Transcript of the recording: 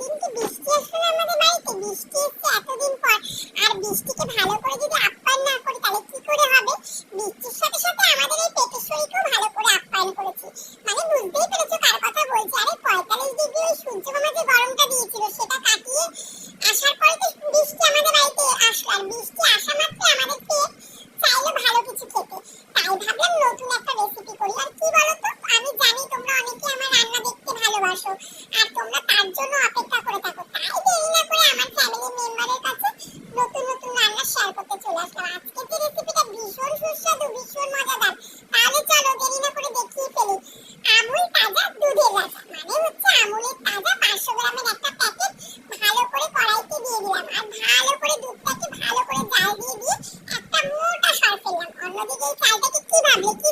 এতদিন কি বৃষ্টি আসলো আমাদের বাড়িতে? বৃষ্টি এসছে এতদিন পর। আর বৃষ্টিকে ভালো করে যদি আপ্যায়ন না করি, তাহলে কি করে হবে? বৃষ্টির সাথে সাথে আমাদের এই পেটেশ্বরীকেও ভালো করে আপ্যায়ন করেছি। মানে বুঝতেই পেরেছ কার কথা বলছি? আরে পঁয়তাল্লিশ ডিগ্রি ওই সূর্য মামা যে গরমটা দিয়েছিল, সেটা কাটিয়ে আসার পরে তো বৃষ্টি আমাদের বাড়িতে আসলো। আর বৃষ্টি আসা মাত্র আমাদের পেট চাইলো ভালো কিছু খেতে। তাই ভাবলাম নতুন একটা রেসিপি করি। আর কি বলতো? আমি জানি তোমরা অনেকে আমার রান্না দেখতে ভালোবাসো। আর তোমরা তার জন্য সুস্বাদু ভীষণ মজাদার। তাহলে চলো দেরি না করে দেখিয়ে ফেলি। আমুল তাজা দুধের রাজা। মানে হচ্ছে আমুলের তাজা পাঁচশো গ্রামের একটা প্যাকেট ভালো করে কড়াইতে দিয়ে দিলাম। আর ভালো করে দুধটাকে ভালো করে জাল দিয়ে দিয়ে একটা মোটা সর ফেললাম। অন্যদিকে এই চালটাকে কি ভাবলে কি